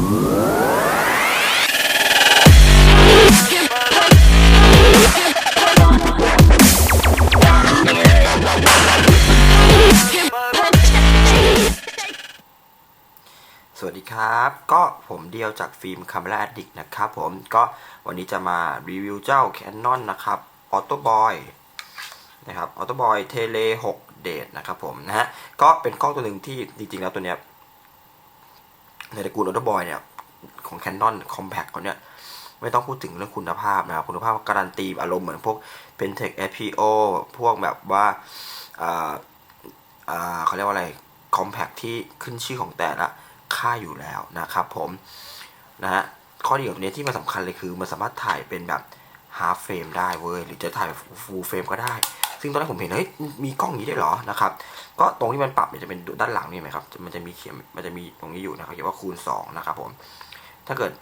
สวัสดีครับ ก็ผมเดียวจากฟิล์ม Camera Addict นะครับผมก็วันนี้จะมารีวิวเจ้า Canon นะครับ Auto Boy นะครับ Auto Boy Tele 6 Date นะครับผมนะฮะก็เป็นกล้องตัวหนึ่งที่จริงๆแล้วตัวเนี้ย ในตระกูล Auto Boy เนี่ยของ Canon Compact เขาเนี่ยไม่ต้องพูดถึงเรื่องคุณภาพนะครับคุณภาพการันตีอารมณ์เหมือนพวก Pentec FPO พวกแบบว่าเขาเรียกว่าอะไร Compact ที่ขึ้นชื่อของแต่ละค่าอยู่แล้วนะครับผมนะฮะข้อดีของตัวนี้ที่มันสำคัญเลยคือ มันสามารถถ่ายเป็นแบบ half frame ได้เว้ย หรือจะถ่ายแบบ full frame ก็ได้ ซึ่งตอนแรกผมเห็นเฮ้ยมีกล้องนี้ได้เหรอนะครับก็ตรงที่มันปรับเนี่ยจะเป็นด้านหลังนี่ไหมครับมันจะมีเขียนมันจะมีตรงนี้อยู่นะครับเขียนว่าคูณ2นะครับผมถ้าเกิด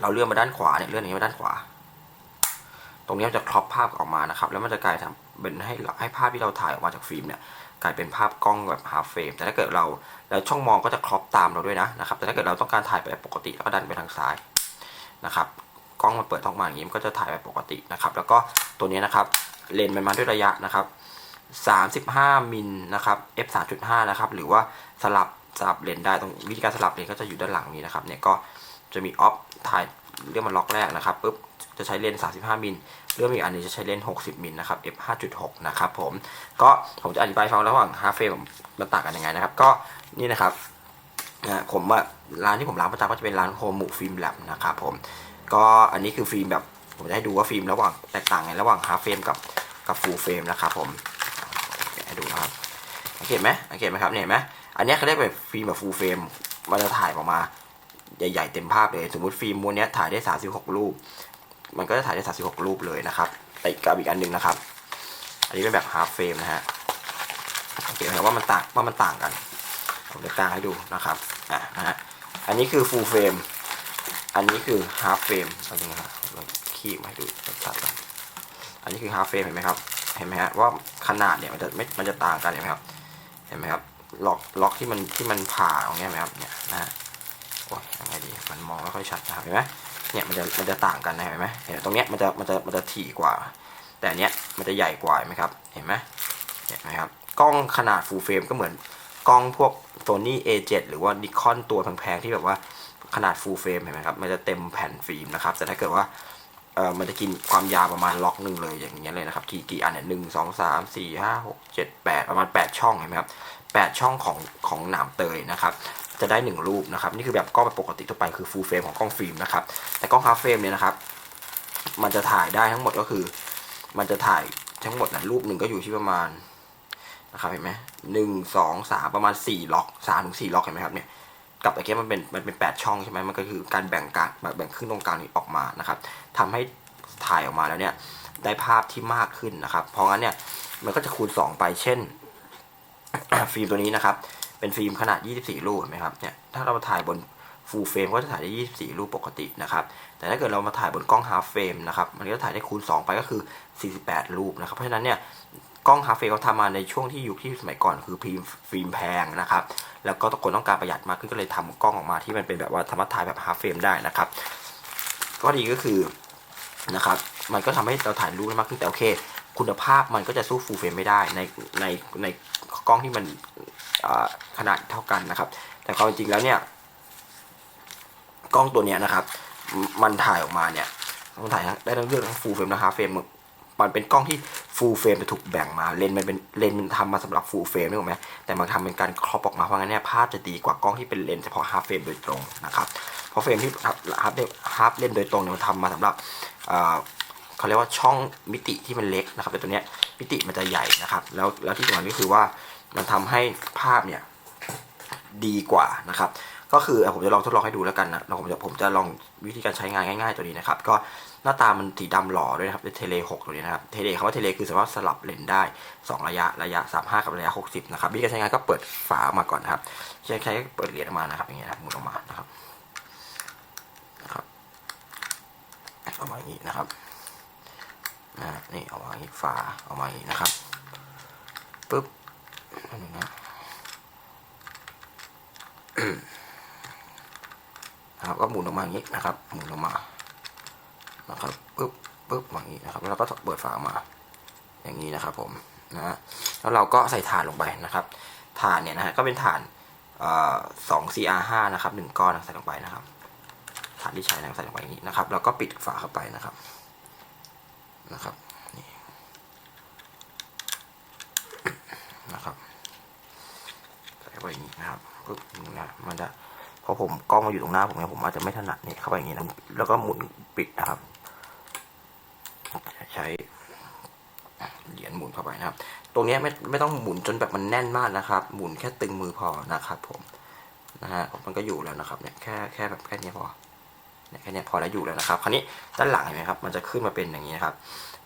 เราเลื่อนมาด้านขวาเนี่ยเลื่อนนี้มาด้านขวา ตรงนี้มันจะครอปภาพออกมานะครับ แล้วมันจะกลายทำเป็นให้ให้ภาพที่เราถ่ายออกมาจากฟิล์มเนี่ยกลายเป็นภาพกล้องแบบ half frame แต่ถ้าเกิดเราแล้วช่องมองก็จะครอปตามเราด้วยนะนะครับ แต่ถ้าเกิดเราต้องการถ่ายแบบปกติแล้วก็ดันไปทางซ้ายนะครับ กล้องมันเปิดออกมาอย่างนี้มันก็จะถ่ายแบบปกตินะครับ แล้วก็ตัวนี้นะครับ เลนส์มันมาด้วยระยะนะครับ 35มิลนะครับ f 3.5นะครับ หรือว่าสลับสลับเลนส์ได้ตรงวิธีการสลับเลนส์ก็จะอยู่ด้านหลังนี้นะครับ เนี่ยก็จะมีออฟถ่ายเรื่องมันล็อกแรกนะครับปุ๊บจะใช้เลนส์35 มิล เรื่องอีกอันนึงจะใช้เลนส์ 60 มิลนะครับ f 5.6 นะครับผม ก็ผมจะอธิบายฟังระหว่าง half frame มันต่างกันยังไงนะครับ ก็นี่นะครับนะผมว่าร้านที่ผมร้านประจำก็จะเป็นร้านโฮมูฟิล์มแลบนะครับผม ก็อันนี้คือฟิล์มแบบ ผมจะให้ดูว่าฟิล์มระหว่างแตกต่างไงระหว่าง half frame กับกับ full frame นะครับผมให้ดูนะครับสังเกตไหมสังเกตไหมครับเนี่ยเห็นไหมอันนี้เขาเรียกแบบฟิล์มแบบ full frame มันจะถ่ายออกมาใหญ่ ๆ เต็มภาพเลย สมมติฟิล์มม้วนนี้ถ่ายได้ 36 รูป มันก็จะถ่ายได้ 36 รูปเลยนะครับแต่อีกกับอีกอันหนึ่งนะครับ อันนี้เป็นแบบ half frame นะฮะสังเกตไหมว่ามันต่างว่ามันต่างกันผมจะกางให้ดูนะครับอะนะฮะอันนี้คือ full frame อันนี้คือ half frame อันนี้นะครับเรา คีบมาดูชัดๆกันอันนี้คือ half frame เห็นไหมครับเห็นไหมฮะว่าขนาดเนี่ยมันจะไม่มันจะต่างกันเห็นไหมครับเห็นไหมครับล็อกล็อกที่มันที่มันผ่าตรงนี้ไหมครับเนี่ยนะฮะโอ้ยยังไงดีมันมองไม่ค่อยชัดนะครับเห็นไหมเนี่ยมันจะมันจะต่างกันนะเห็นไหมเห็นตรงเนี้ยมันจะมันจะมันจะถี่กว่า แต่อันเนี้ยมันจะใหญ่กว่าเห็นไหมครับเห็นไหมเห็นไหมครับกล้องขนาด full frame ก็เหมือนกล้องพวก Sony A7 หรือว่า Nikon ตัวแพงๆที่แบบว่าขนาด full frame เห็นไหมครับมันจะเต็มแผ่นฟิล์มนะครับแต่ถ้าเกิดว่า เออมันจะกินความยาวประมาณล็อกหนึ่งเลยอย่างเงี้ยเลยนะครับกี่กี่อันเนี่ยหนึ่งสองสามสี่ห้าหกเจ็ดแปดประมาณแปดช่องเห็นไหมครับแปดช่องของของหนามเตยนะครับจะได้หนึ่งรูปนะครับนี่คือแบบกล้องแบบปกติทั่วไปคือ full frame ของกล้องฟิล์มนะครับแต่กล้อง half frame เนี่ยนะครับมันจะถ่ายได้ทั้งหมดก็คือ มันจะถ่ายทั้งหมดนะรูปหนึ่งก็อยู่ที่ประมาณนะครับเห็นไหมหนึ่งสองสามประมาณสี่ล็อกสามถึงสี่ล็อกเห็นไหมครับเนี่ย กับไอ้แค่มันเป็นมันเป็นแปดช่องใช่ไหมมันก็คือการแบ่งกลางแบ่งครึ่งตรงกลางนี้ออกมานะครับทำให้ถ่ายออกมาแล้วเนี่ยได้ภาพที่มากขึ้นนะครับ เพราะงั้นเนี่ยมันก็จะคูณ 2 ไปเช่น ฟิล์มตัวนี้นะครับ เป็นฟิล์มขนาด 24 รูปเห็นไหมครับเนี่ยถ้าเราถ่ายบน full frame ก็จะถ่ายได้ 24 รูปปกตินะครับ แต่ถ้าเกิดเรามาถ่ายบนกล้อง half frame นะครับ มันก็ถ่ายได้คูณ 2 ไปก็คือ 48 รูปนะครับ เพราะฉะนั้นเนี่ย กล้อง half frame เขาทำมาในช่วงที่ยุคที่สมัยก่อนคือฟิล์มฟิล์มแพงนะครับ แล้วก็ทุกคนต้องการประหยัดมากขึ้นก็เลยทำกล้องออกมาที่มันเป็นแบบว่าสามารถถ่ายแบบ half frame ได้นะครับข้อดีก็คือนะครับมันก็ทำให้เราถ่ายรูปได้มากขึ้นแต่โอเค คุณภาพมันก็จะสู้ full frame ไม่ได้ในในในกล้องที่มันขนาดเท่ากันนะครับ แต่ความจริงแล้วเนี่ยกล้องตัวเนี้ยนะครับ มันถ่ายออกมาเนี่ยมันถ่ายได้ทั้งเรื่องทั้ง full frame และ half frame มั มันเป็นกล้องที่ full frame จะถูกแบ่งมาเลนมันเป็นเลนมันทำมาสำหรับ full frame นึกไหมแต่มันทำเป็นการครอปออกมาเพราะงั้นเนี่ยภาพจะดีกว่ากล้องที่เป็นเลนเฉพาะ half frame โดยตรงนะครับเพราะเฟรมที่ half half เลนโดยตรงเนี่ยมันทำมาสำหรับเขาเรียกว่าช่องมิติที่มันเล็กนะครับแต่ตัวเนี้ยมิติมันจะใหญ่นะครับ แล้วแล้วที่สำคัญก็คือว่ามันทำให้ภาพเนี่ยดีกว่านะครับก็คือผมจะลองทดลองให้ดูแล้วกันนะผมจะผมจะลองวิธีการใช้งานง่าย ๆ ตัวนี้นะครับ ก็ หน้าตามันสีดำหล่อด้วยนะครับเทเล6ตัวนี้นะครับ เทเลคำว่าเทเลคือสามารถสลับเลนได้ 2 ระยะ ระยะ 35 กับระยะ 60 นะครับวิธีการใช้งานก็เปิดฝาออกมาก่อนนะครับใช้ใช้เปิดเหรียญออกมานะครับอย่างเงี้ยนะครับหมุนออกมานะครับนะครับออกมาอย่างนี้นะครับนะนี่ออกมาอย่างนี้ฝาออกมาอย่างนี้นะครับปึ๊บอันนี้นะนะครับก็หมุนออกมาอย่างนี้นะครับหมุนออกมา นะครับปึ๊บปึ๊บอย่างนี้นะครับแล้วก็เปิดฝาออกมา อย่างนี้นะครับผมนะฮะแล้วเราก็ใส่ถ่านลงไปนะครับถ่านเนี่ยนะฮะก็เป็นถ่านสอง CR ห้านะครับหนึ่งก้อนใส่ลงไปนะครับถ่านที่ใช้นะใส่ลงไปอย่างนี้นะครับ แล้วก็ปิดฝาเข้าไปนะครับนะครับนี่นะครับใส่ไปอย่างนี้นะครับปึ๊บนะมันจะเพราะผมกล้องมาอยู่ตรงหน้าผมเนี่ยผมอาจจะไม่ถนัดนี่เข้าไปอย่างนี้นะแล้วก็หมุนปิดนะครับ ใช้เหรียญหมุนเข้าไปนะครับ ตรงนี้ไม่ไม่ต้องหมุนจนแบบมันแน่นมากนะครับ หมุนแค่ตึงมือพอนะครับผมนะฮะมันก็อยู่แล้วนะครับเนี่ยแค่แค่แบบแค่นี้พอแค่นี้พอแล้วอยู่แล้วนะครับ คราวนี้ด้านหลังเห็นไหมครับ มันจะขึ้นมาเป็นอย่างนี้นะครับ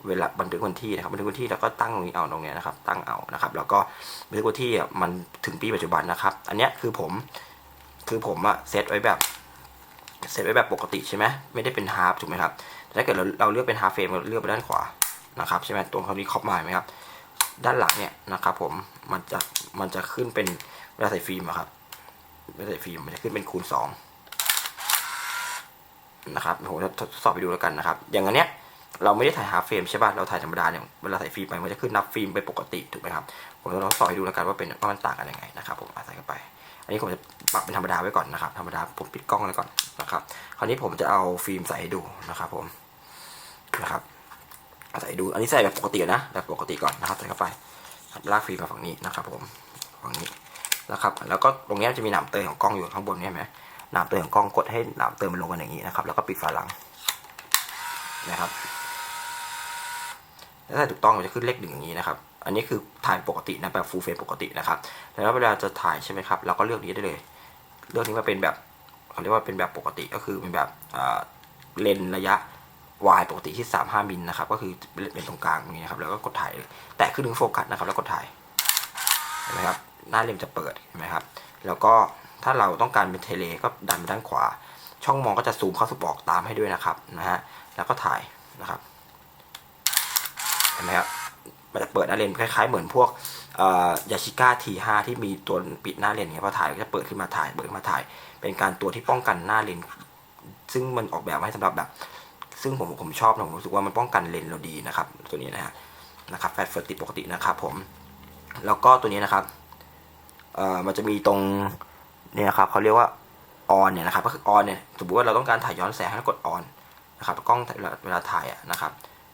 เวลาบันทึกวันที่นะครับบันทึกวันที่แล้วก็ตั้งตรงนี้เอาตรงเนี้ยนะครับ ตั้งเอานะครับ แล้วก็บันทึกวันที่อะมันถึงปีปัจจุบันนะครับ อันนี้คือผมคือผมอะเซตไว้แบบเซตไว้แบบปกติใช่ไหมไม่ได้เป็นฮาร์ปถูกไหมครับ ถ้าเกิดเราเราเลือกเป็นฮาเฟมเราเลือกไปด้านขวานะครับใช่ไหมตรงเขานี้ครอบมาเห็นไหมครับ ด้านหลังเนี่ยนะครับผมมันจะมันจะขึ้นเป็นเวลาใส่ฟิล์มอะครับเวลาใส่ฟิล์มมันจะขึ้นเป็นคูณสองนะครับผมจะทดสอบไปดูแล้วกันนะครับ อย่างอันเนี้ยเราไม่ได้ถ่ายฮาเฟมใช่ป่ะเราถ่ายธรรมดาเนี่ยเวลาใส่ฟิล์มไปมันจะขึ้นนับฟิล์มไปปกติถูกไหมครับผมจะทดสอบให้ดูแล้วกันว่าเป็นว่ามันต่างกันยังไงนะครับผมใส่เข้าไป อันนี้ผมจะปรับเป็นธรรมดาไว้ก่อนนะครับ ธรรมดาผมปิดกล้องไว้ก่อนนะครับ คราวนี้ผมจะเอาฟิล์มใส่ให้ดูนะครับ ผมนะครับใส่ดู อันนี้ใส่แบบปกตินะ แบบปกติก่อนนะครับ ใส่เข้าไป ลากฟิล์มมาฝั่งนี้นะครับ ผม ฝั่งนี้นะครับ แล้วก็ตรงนี้จะมีหนามเตยของกล้องอยู่ข้างบนนี่ไหมหนามเตยของกล้องกดให้หนามเตยมันลงกันอย่างนี้นะครับ แล้วก็ปิดฝาหลังนะครับแล้วถ้าถูกต้องมันจะขึ้นเลขหนึ่งอย่างนี้นะครับ อันนี้คือถ่ายปกตินะแบบฟูลเฟรมปกตินะครับ แล้วเวลาจะถ่ายใช่ไหมครับ เราก็เลือกนี้ได้เลย เลือกนี้มาเป็นแบบเขาเรียกว่าเป็นแบบปกติก็คือเป็นแบบเลนระยะ y ปกติที่ 35มิลนะครับ ก็คือเป็นตรงกลางอย่างนี้นะครับ แล้วก็กดถ่ายแตะขึ้นถึงโฟกัสนะครับ แล้วกดถ่ายเห็นไหมครับ หน้าเลนจะเปิดเห็นไหมครับ แล้วก็ถ้าเราต้องการเป็นเทเลก็ดันไปด้านขวา ช่องมองก็จะซูมเข้าสุบออกตามให้ด้วยนะครับนะฮะ แล้วก็ถ่ายนะครับ เห็นไหมครับ มันจะเปิดหน้าเลนคล้ายๆเหมือนพวกยาชิก้าทีห้าที่มีตัวปิดหน้าเลนเนี่ยพอถ่ายก็จะเปิดขึ้นมาถ่ายเปิดขึ้นมาถ่าย เป็นการตัวที่ป้องกันหน้าเลนซึ่งมันออกแบบมาให้สำหรับแบบ ซึ่งผมผมชอบนะผมรู้สึกว่ามันป้องกันเลนเราดีนะครับ ตัวนี้นะฮะนะครับแฟลชเฟิร์ติดปกตินะครับผม แล้วก็ตัวนี้นะครับเอ่อมันจะมีตรงเนี่ยนะครับเขาเรียกว่าออนเนี่ยนะครับก็คือออนเนี่ยสมมติว่าเราต้องการถ่ายย้อนแสงให้กดออนนะครับกล้องเวลาถ่ายอะนะครับ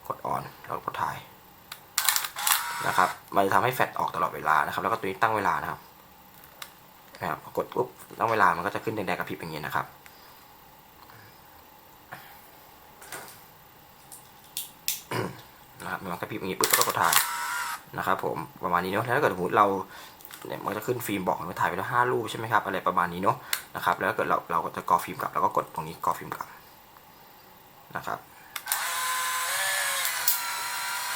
กดออนเรากดถ่าย นะครับ มันจะทำให้แฟลชออกตลอดเวลานะครับ แล้วก็ตัวนี้ตั้งเวลานะครับนะครับกดปุ๊บตั้งเวลามันก็จะขึ้นแดงๆกับพริบอย่างนี้ยนะครับนะครับมันกระพริบอย่างนี้ปุ๊บก็กดถ่ายนะครับผมประมาณนี้เนาะแล้วถ้าเกิดสมมติเราเนี่ยมันจะขึ้นฟิล์มบอกว่าถ่ายไปแล้วห้ารูปใช่ไหมครับอะไรประมาณนี้เนาะนะครับแล้วถ้าเกิดเราเราก็จะกอฟิล์มกลับเราก็กดตรงนี้กอฟิล์มกลับนะครับ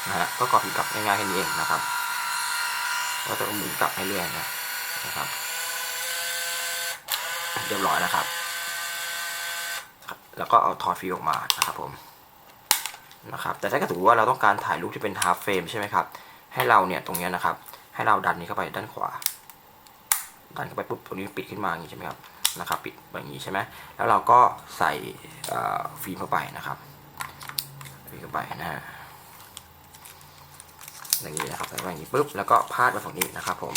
นะฮะก็กอฟิล์มกลับง่ายๆแค่นี้เองนะครับก็จะหมุนกลับให้เรื่อยนะนะครับ เรียบร้อยนะครับ แล้วก็เอาถอดฟิลออกมานะครับผมนะครับแต่ถ้าเกิดว่าเราต้องการถ่ายรูปที่เป็น half frame ใช่ไหมครับ ให้เราเนี่ยตรงนี้นะครับ ให้เราดันนี้เข้าไปด้านขวา ดันเข้าไปปุ๊บตรงนี้ปิดขึ้นมาอย่างนี้ใช่ไหมครับนะครับ ปิดแบบนี้ใช่ไหมแล้วเราก็ใส่ฟิล์มเข้าไปนะครับฟิล์มเข้าไปนะฮะ อย่างนี้นะครับใส่ไปอย่างนี้ปุ๊บแล้วก็พาดมาฝั่งนี้นะครับผม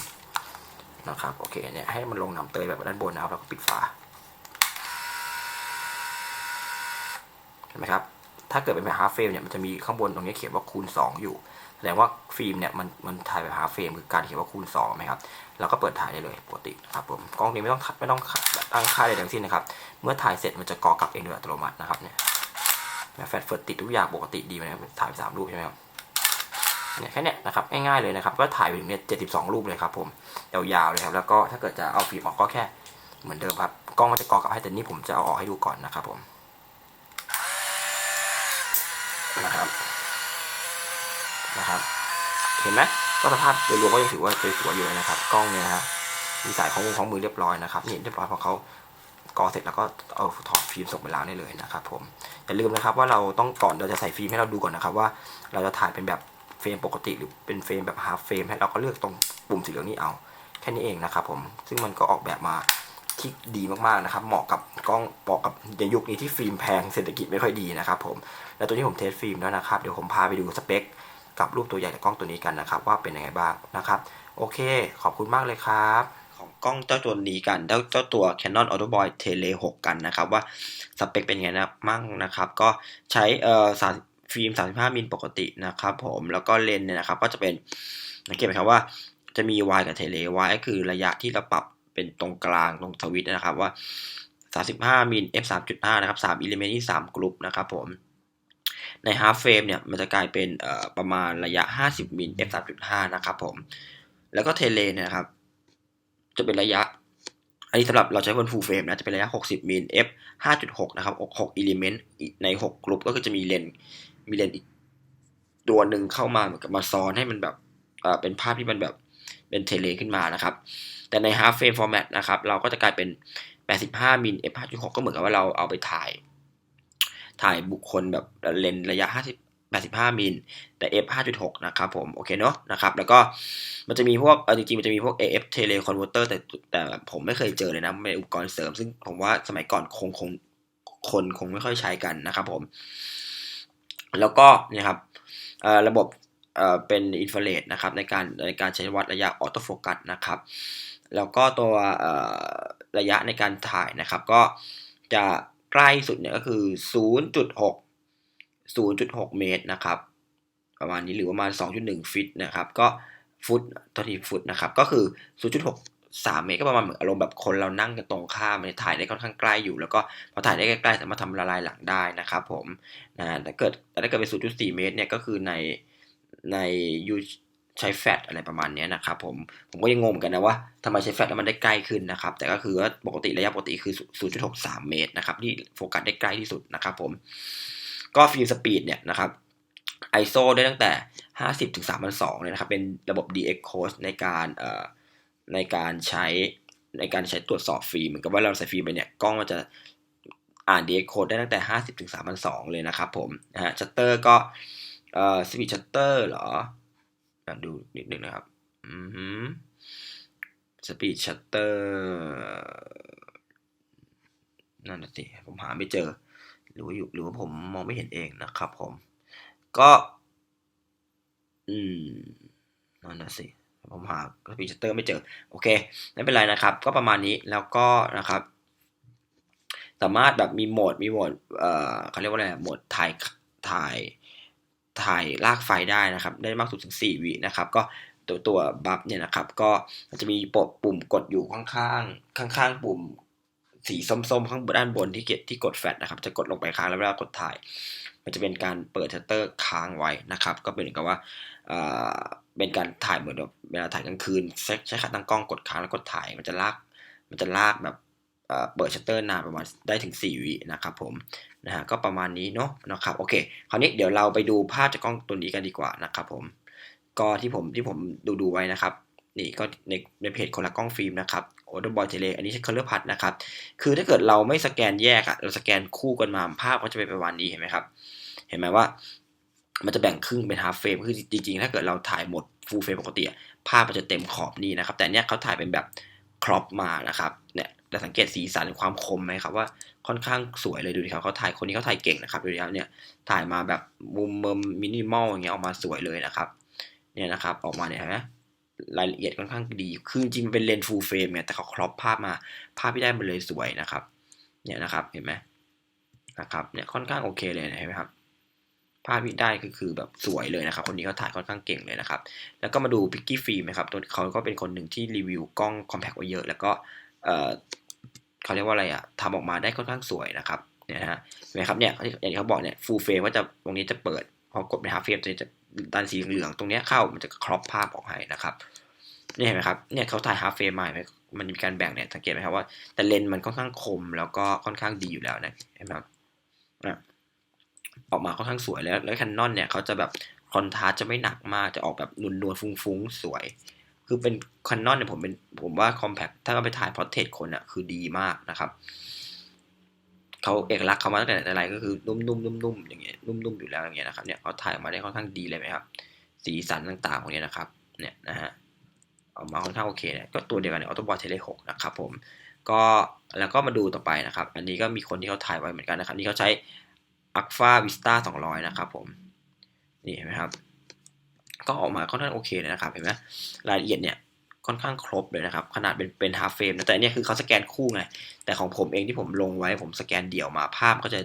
นะครับโอเคเนี่ยให้มันลงน้ำเตยแบบด้านบนนะครับแล้วก็ปิดฝาเห็นไหมครับถ้าเกิดเป็นแบบฮาร์ฟเฟรมเนี่ยมันจะมีข้างบนตรงนี้เขียนว่าคูณ 2 อยู่แสดงว่าฟิล์มเนี่ยมันมันถ่ายแบบฮาร์ฟเฟรมคือการเขียนว่าคูณ2ไหมครับเราก็เปิดถ่ายได้เลยปกติครับผมกล้องนี้ไม่ต้องไม่ต้องตั้งค่าใดทั้งสิ้นนะครับเมื่อถ่ายเสร็จมันจะกอกลับเองโดยอัตโนมัตินะครับเนี่ยแฟลชเฟิร์ติดทุกอย่างปกติดีไหมครับถ่ายสามรูปใช่ไหมครับ เนี่ยแค่นี้นะครับง่ายๆเลยนะครับ ก็ถ่ายไปถึงเนี่ยเจ็ดสิบสองรูปเลยครับผมยาวๆเลยครับแล้วก็ถ้าเกิดจะเอาฟิล์มออกก็แค่เหมือนเดิมครับกล้องมันจะกอกลับให้แต่นี่ผมจะเอาออกให้ดูก่อนนะครับผมนะครับนะครับ เห็นไหมก็สภาพโดยรวมก็ยังถือว่าสวยๆอยู่เลยนะครับ กล้องเนี่ยนะฮะมีสายของมือของมือเรียบร้อยนะครับนี่เรียบร้อยพอเขากอเสร็จแล้วก็เอาถอดฟิล์มส่งไปล้างได้เลยนะครับผมอย่าลืมนะครับว่าเราต้องก่อนเราจะใส่ฟิล์มให้เราดูก่อนนะครับว่าเราจะถ่ายเป็นแบบ เฟรมปกติหรือเป็นเฟรมแบบฮาร์ฟเฟรมให้เราก็เลือกตรงปุ่มสีเหลืองนี้เอา แค่นี้เองนะครับผมซึ่งมันก็ออกแบบมาที่ดีมากๆนะครับ เหมาะกับกล้องเหมาะกับในยุคนี้ที่ฟิล์มแพงเศรษฐกิจไม่ค่อยดีนะครับผมแล้วตัวนี้ผมเทสฟิล์มแล้วนะครับ เดี๋ยวผมพาไปดูสเปค กับรูปตัวใหญ่จากกล้องตัวนี้กันนะครับ ว่าเป็นยังไงบ้างนะครับ โอเค ขอบคุณมากเลยครับของกล้องเจ้าตัวนี้กัน เจ้าเจ้าตัว Canon Auto Boy Tele 6 กันนะครับ ว่าสเปคเป็นยังไงนะมั่งนะครับ ก็ใช้เอ่อสาม ฟิล์ม 35 มิลปกตินะครับผมแล้วก็เลนส์เนี่ยนะครับก็จะเป็นสังเกตไหมครับว่าจะมี Y กับ Tele Y ก็คือระยะที่เราปรับเป็นตรงกลางตรงสวิตนะครับว่า 35มิล f 3.5นะครับ3 element ที่3กรุ๊ปนะครับผมใน half frame เนี่ยมันจะกลายเป็นประมาณระยะ 50มิล f 3.5นะครับผมแล้วก็เทเลเนี่ยนะครับ จะเป็นระยะ อันนี้สำหรับเราใช้บน full frame นะจะเป็นระยะ 60มิล f 5.6 นะครับ 6 element ใน 6กรุ๊ปก็คือจะมีเลน มีเลนอีกตัวหนึ่งเข้ามาเหมือนกับมาซ้อนให้มันแบบเป็นภาพที่มันแบบเป็นเทเลขึ้นมานะครับ แต่ใน half frame format นะครับ เราก็จะกลายเป็น 85มิล f 5.6ก็เหมือนกับว่าเราเอาไปถ่าย ถ่ายบุคคลแบบเลนส์ระยะ 50 85มิลแต่ f 5.6นะครับผม โอเคเนาะนะครับ แล้วก็มันจะมีพวกเออจริงๆ มันจะมีพวก AF tele converter แต่แต่ผมไม่เคยเจอเลยนะเป็นอุปกรณ์เสริม ซึ่งผมว่าสมัยก่อนคงคงคนคงไม่ค่อยใช้กันนะครับผม แล้วก็เนี่ยครับระบบเป็นอินฟราเรดนะครับในการในการใช้วัดระยะออโตโฟกัสนะครับ แล้วก็ตัวระยะในการถ่ายนะครับ ก็จะใกล้สุดเนี่ยก็คือ 0.6 0.6 เมตรนะครับ ประมาณนี้หรือประมาณ 2.1 ฟิตนะครับ ก็ฟุตตอนทีฟุตนะครับ ก็คือ 0.6 3เมตรก็ประมาณเหมือนอารมณ์แบบคนเรานั่งกันตรงข้ามถ่ายได้ค่อนข้างใกล้อยู่ แล้วก็พอถ่ายได้ใกล้ๆสามารถทำละลายหลังได้นะครับผมนะแต่เกิดแต่ถ้าเกิดเป็น0.4เมตรเนี่ยก็คือในในยูใช้แฟลชอะไรประมาณนี้นะครับผมผมก็ยังงงเหมือนกันนะว่าทำไมใช้แฟลชแล้วมันได้ใกล้ขึ้นนะครับ แต่ก็คือว่าปกติระยะปกติคือ 0.63 เมตรนะครับที่โฟกัสได้ใกล้ที่สุดนะครับผมก็ฟิล์มสปีดเนี่ยนะครับ ISO ได้ตั้งแต่ 50 ถึง 3,200เลยนะครับ เป็นระบบ DX code ในการเอ่อ ในการใช้ในการใช้ตรวจสอบฟิล์มเหมือนกับว่าเราใส่ฟิล์มไปเนี่ยกล้องมันจะอ่าน DX code ได้ตั้งแต่ 50ถึง3,200เลยนะครับผมนะฮะชัตเตอร์ก็เอ่อสปีดชัตเตอร์เหรอดูนิดนึงนะครับอือฮึสปีดชัตเตอร์นั่นน่ะสิผมหาไม่เจอ หรือว่าอยู่หรือว่าผมมองไม่เห็นเองนะครับผม ก็ อืมนั่นนะสิ ผมหาสปีดชัตเตอร์ไม่เจอ โอเค ไม่เป็นไรนะครับ ก็ประมาณนี้แล้วก็นะครับ สามารถแบบมีโหมดมีโหมดเอ่อเขาเรียกว่าอะไรโหมดถ่ายถ่ายถ่ายลากไฟได้นะครับ ได้มากสุดถึง 4 วินะครับ ก็ตัวตัวบัฟเนี่ยนะครับ ก็จะมีปุ่มกดอยู่ข้างๆข้างๆปุ่มสีส้มๆ ข้างด้านบนที่เกตที่กดแฟลชนะครับ จะกดลงไปค้างแล้วเวลากดถ่าย มันจะเป็นการเปิดชัตเตอร์ค้างไว้นะครับ ก็เป็นกับว่าเป็นการถ่ายเหมือนแบบเวลาถ่ายกลางคืนใช้ขาตั้งกล้องกดค้างแล้วกดถ่าย มันจะลากมันจะลากแบบเปิดชัตเตอร์นานประมาณได้ถึง 4 วินะครับผมนะฮะก็ประมาณนี้เนาะนะครับโอเค คราวนี้เดี๋ยวเราไปดูภาพจากกล้องตัวนี้กันดีกว่านะครับผมก็ที่ผมที่ผมดูดูไว้นะครับ นี่ก็ในในเพจคนละกล้องฟิล์มนะครับโอเดอร์บอยเทเลอันนี้ใช้คอร์เลอร์พัดนะครับ คือถ้าเกิดเราไม่สแกนแยกอะเราสแกนคู่กันมาภาพก็จะเป็นประมาณนี้เห็นไหมครับ เห็นไหมว่า มันจะแบ่งครึ่งเป็นฮาฟเฟรมคือจริงๆ ถ้าเกิดเราถ่ายหมดฟูลเฟรมปกติภาพมันจะเต็มขอบนี้นะครับ แต่เนี้ยเขาถ่ายเป็นแบบครอปมานะครับเนี่ยแต่สังเกตสีสันความคมไหมครับว่าค่อนข้างสวยเลยดูดิครับเขาถ่ายคนนี้เขาถ่ายเก่งนะครับดูดิครับเนี่ยถ่ายมาแบบมุมเมิมมินิมอลอย่างเงี้ยออกมาสวยเลยนะครับเนี่ยนะครับออกมาเนี่ยเห็นไหม รายละเอียดค่อนข้างดี คือจริงเป็นเลนส์ฟูลเฟรมเนี่ยแต่เขาครอปภาพมา ภาพที่ได้มันเลยสวยนะครับ เนี่ยนะครับเห็นไหมนะครับเนี่ยค่อนข้างโอเคเลยเห็นไหมครับ ภาพที่ได้ก็คือแบบสวยเลยนะครับ คนนี้เขาถ่ายค่อนข้างเก่งเลยนะครับ แล้วก็มาดูพิกกี้ฟิล์มนะครับตัวเขาก็เป็นคนหนึ่งที่รีวิวกล้องคอมแพคไว้เยอะ แล้วก็เออเขาเรียกว่าอะไรอะทำออกมาได้ค่อนข้างสวยนะครับเนี่ยนะฮะเห็นไหมครับเนี่ยอย่างที่เขาบอกเนี่ยฟูลเฟรมว่าจะตรงนี้จะเปิดพอกดไปฮาฟเฟรมจะ ดันสีเหลืองตรงนี้เข้ามันจะครอปภาพออกให้นะครับนี่เห็นไหมครับเนี่ยเขาถ่ายฮาฟเฟรมมาไหมมันมีการแบ่งเนี่ยสังเกตไหมครับว่าแต่เลนส์มันค่อนข้างคมแล้วก็ค่อนข้างดีอยู่แล้วนะเห็นไหมครับออกมาค่อนข้างสวยแล้วแล้วแคนนอนเนี่ยเขาจะแบบคอนทราสจะไม่หนักมากจะออกแบบนวลนวลฟุ้งๆ สวย คือเป็นแคนนอนเนี่ยผมเป็นผมว่าคอมแพคถ้าเราไปถ่ายพอร์เทรตคนอะคือดีมากนะครับ เขาเอกลักษณ์เขามาตั้งแต่ไหนแต่ไรก็คือนุ่มๆนุ่มๆอย่างเงี้ยนุ่มๆอยู่แล้วอย่างเงี้ยนะครับเนี่ยเขาถ่ายมาได้ค่อนข้างดีเลยไหมครับสีสันต่างๆของเนี้ยนะครับเนี่ยนะฮะออกมาค่อนข้างโอเคเนี่ยก็ตัวเดียวกันในออโตบอทเทเลหกนะครับผมก็แล้วก็มาดูต่อไปนะครับ อันนี้ก็มีคนที่เขาถ่ายไว้เหมือนกันนะครับ นี่เขาใช้ a q u a Vista 200 นะครับผม นี่เห็นไหมครับ ก็ออกมาค่อนข้างโอเคเลยนะครับ เห็นไหมรายละเอียดเนี่ย ค่อนข้างครบเลยนะครับ ขนาดเป็นเป็น half frame นะแต่อันเนี่ยคือเขาสแกนคู่ไง แต่ของผมเองที่ผมลงไว้ผมสแกนเดี่ยวมาภาพก็จะ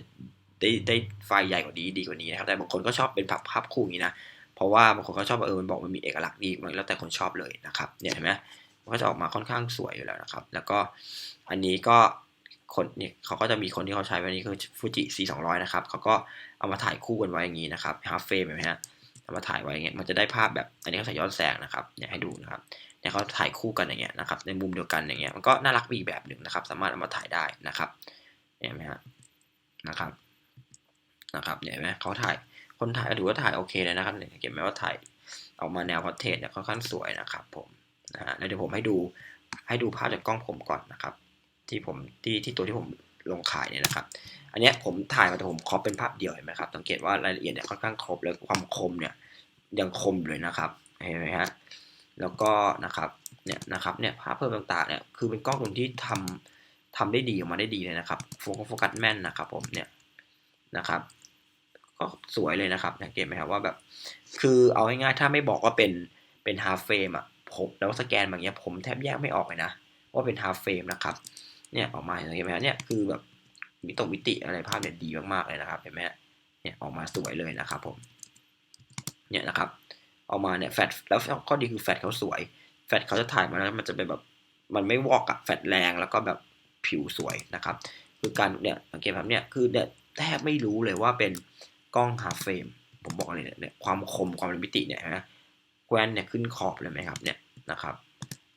ได้ได้ไฟล์ใหญ่กว่านี้ดีกว่านี้นะครับ แต่บางคนก็ชอบเป็นภาพภาพคู่อย่างนี้นะ เพราะว่าบางคนก็ชอบเออมันบอกมันมีเอกลักษณ์ดีมันแล้วแต่คนชอบเลยนะครับเนี่ยเห็นไหมมันก็จะออกมาค่อนข้างสวยอยู่แล้วนะครับ แล้วก็อันนี้ก็คนเนี่ยเขาก็จะมีคนที่เขาใช้ไว้นี้คือฟูจิ C 2 0 0นะครับเขาก็เอามาถ่ายคู่กันไว้อย่างนี้นะครับ half frame เห็นไหมฮะเอามาถ่ายไว้อย่างเงี้ยมันจะได้ภาพแบบอันนี้เขาใส่ย้อนแสงนะครับเนี่ยให้ดูนะครับ เนี่ยเขาถ่ายคู่กันอย่างเงี้ยนะครับในมุมเดียวกันอย่างเงี้ยมันก็น่ารักอีกแบบหนึ่งนะครับ สามารถเอามาถ่ายได้นะครับเห็นไหมฮะนะครับนะครับเห็นไหมเขาถ่ายคนถ่ายถือว่าถ่ายโอเคเลยนะครับเนี่ยเก็บไหมว่าถ่ายออกมาแนวพอร์เทรตเนี่ยค่อนข้างสวยนะครับผมนะฮะแล้วเดี๋ยวผมให้ดูให้ดูภาพจากกล้องผมก่อนนะครับ ที่ผมที่ที่ตัวที่ผมลงขายเนี่ยนะครับ อันเนี้ยผมถ่ายมาแต่ผมครอปเป็นภาพเดียวเห็นไหมครับสังเกตว่ารายละเอียดเนี่ยค่อนข้างครบเลยความคมเนี่ยยังคมเลยนะครับเห็นไหมฮะ แล้วก็นะครับเนี่ยนะครับเนี่ยภาพเพิ่มต่างๆเนี่ยคือเป็นกล้องตัวที่ทำทำได้ดีออกมาได้ดีเลยนะครับโฟกัสโฟกัสแม่นนะครับผมเนี่ยนะครับก็สวยเลยนะครับสังเกตไหมครับว่าแบบ คือเอาง่ายๆถ้าไม่บอกว่าเป็นเป็นฮาร์ฟเฟรมอะผมแล้วสแกนแบบเนี้ยผมแทบแยกไม่ออกเลยนะ ว่าเป็นฮาร์ฟเฟรมนะครับเนี่ยออกมาเห็นไหมเนี่ยคือแบบมิตกมิติอะไรภาพเนี่ยดีมากๆเลยนะครับเห็นไหมเนี่ยออกมาสวยเลยนะครับผมเนี่ยนะครับ ออกมาเนี่ยแฟลชแล้วข้อดีคือแฟลชเขาสวย แฟลชเขาจะถ่ายมาแล้วมันจะเป็นแบบมันไม่วอกอะแฟลชแรงแล้วก็แบบผิวสวยนะครับ คือการเนี่ยสังเกตครับเนี่ยคือเนี่ยแทบไม่รู้เลยว่าเป็นกล้องฮาเฟรมผมบอกเลยเนี่ยความคมความมิติเนี่ยนะแกวนเนี่ยขึ้นขอบเลยไหมครับเนี่ยนะครับ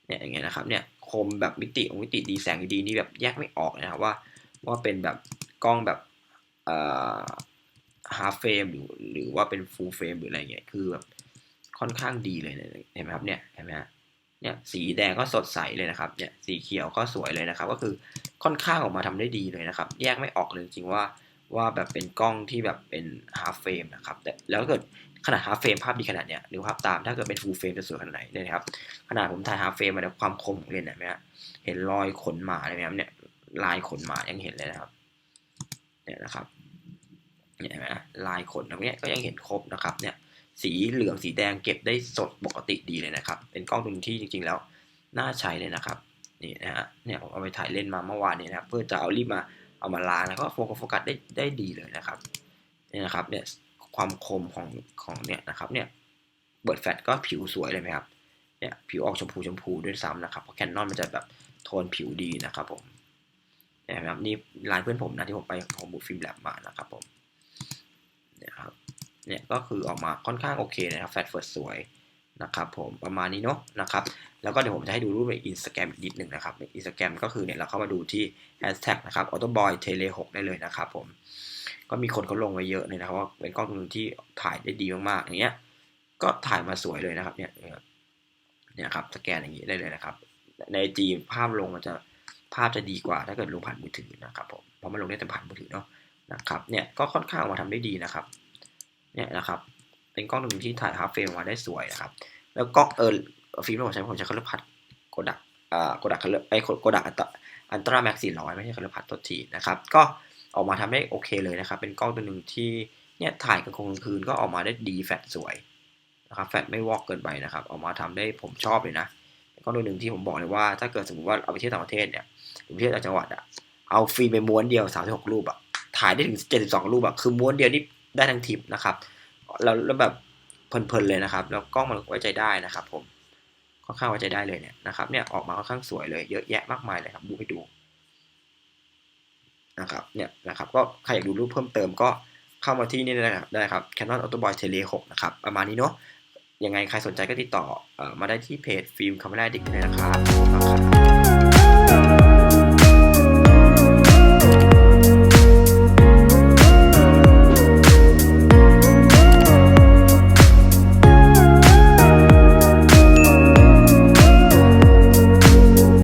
เนี่ยอย่างเงี้ยนะครับเนี่ยคมแบบมิติของมิติดีแสงดีนี่แบบแยกไม่ออกนะครับว่าว่าเป็นแบบกล้องแบบอ่อฮาร์เฟรมหรือหรือว่าเป็นฟูลเฟรมหรืออะไรเงี้ยคือแบบ ค่อนข้างดีเลยเห็นไหมครับเนี่ยเห็นไหมฮะเนี่ยสีแดงก็สดใสเลยนะครับเนี่ยสีเขียวก็สวยเลยนะครับ ก็คือค่อนข้างออกมาทำได้ดีเลยนะครับ แยกไม่ออกเลยจริงว่าว่าแบบเป็นกล้องที่แบบเป็นฮาร์ฟเฟรมนะครับแต่แล้วเกิดขนาดฮาร์ฟเฟรมภาพดีขนาดเนี้ยหรือภาพตามถ้าเกิดเป็นฟูลเฟรมจะสวยขนาดไหนเนี่ยนะครับขนาดผมถ่ายฮาร์ฟเฟรมมาเนี่ยความคมของเลนส์เห็นไหมฮะเห็นรอยขนหมาเลยไหมครับเนี่ยลายขนหมายังเห็นเลยนะครับเนี่ยนะครับเนี่ยเห็นไหมลายขนตรงนี้ก็ยังเห็นครบนะครับเนี่ย สีเหลืองสีแดงเก็บได้สดปกติดีเลยนะครับ เป็นกล้องตัวที่จริง ๆ แล้วน่าใช้เลยนะครับนี่นะฮะเนี่ยผมเอาไปถ่ายเล่นมาเมื่อวานนี้นะเพื่อจะเอารีบมาเอามาล้างแล้วก็โฟกัสโฟกัสได้ได้ดีเลยนะครับนี่นะครับเนี่ยความคมของของเนี่ยนะครับเนี่ยเบิร์ดแฟลชก็ผิวสวยเลยไหมครับเนี่ยผิวออกชมพูชมพูด้วยซ้ำนะครับเพราะแคนนอนมันจะแบบโทนผิวดีนะครับผมเนี่ยครับนี่ร้านเพื่อนผมนะที่ผมไปของบูฟิล์มแลบมานะครับผมเนี่ยครับ เนี่ยก็คือออกมาค่อนข้างโอเคนะครับแฟลชเฟิร์สสวยนะครับผมประมาณนี้เนาะนะครับแล้วก็เดี๋ยวผมจะให้ดูรูปในอินสตาแกรมอีกนิดหนึ่งนะครับในอินสตาแกรมก็คือเนี่ยเราเข้ามาดูที่แฮชแท็กนะครับ autoboy tele 6ได้เลยนะครับผมก็มีคนเขาลงไว้เยอะเลยนะครับว่าเป็นกล้องตัวนึงที่ถ่ายได้ดีมากๆอย่างเงี้ยก็ถ่ายมาสวยเลยนะครับเนี่ยเนี่ยครับสแกนอย่างนี้ได้เลยนะครับ ในจีภาพลงมันจะภาพจะดีกว่าถ้าเกิดลงผ่านมือถือนะครับผมเพราะมันลงได้แต่ผ่านมือถือเนาะนะครับเนี่ยก็ค่อนข้างมาทำได้ดีนะครับ เนี่ยนะครับ เป็นกล้องหนึ่งที่ถ่ายฮาร์ฟเฟรมมาได้สวยนะครับ แล้วก็เออฟิล์มที่ผมใช้ผมใช้คัลเลอร์พัดโกดักอ่าโกดักคัลเลอร์ไอโกดักอันตราแม็กซี่ร้อยไม่ใช่คัลเลอร์พัดตัวทีนะครับ ก็ออกมาทำได้โอเคเลยนะครับ เป็นกล้องตัวหนึ่งที่เนี่ยถ่ายกลางคืนก็ออกมาได้ดีแฟลชสวยนะครับแฟลชไม่วอกเกินไปนะครับ ออกมาทำได้ผมชอบเลยนะก็ตัวหนึ่งที่ผมบอกเลยว่าถ้าเกิดสมมติว่าเอาไปเที่ยวต่างประเทศเนี่ยหรือเที่ยวต่างจังหวัดอะเอาฟิล์มไปม้วนเดียว 36 รูปอะถ่ายได้ถึง 72 รูปอะคือม้วนเดียวนี่ ได้ทั้งทิปนะครับแล้วแล้วแบบเพลินๆเลยนะครับ แล้วกล้องมันไว้ใจได้นะครับ ผมค่อนข้างไว้ใจได้เลยเนี่ยนะครับ เนี่ยออกมาค่อนข้างสวยเลยเยอะแยะมากมายเลยครับ ดูให้ดูนะครับเนี่ยนะครับก็ใครอยากดูรูปเพิ่มเติมก็เข้ามาที่นี่ได้นะครับได้ครับ Canon Autoboy Tele 6นะครับประมาณนี้เนาะยังไงใครสนใจก็ติดต่ออมาได้ที่เพจฟิล์มคาเมราดิกเลยนะครับ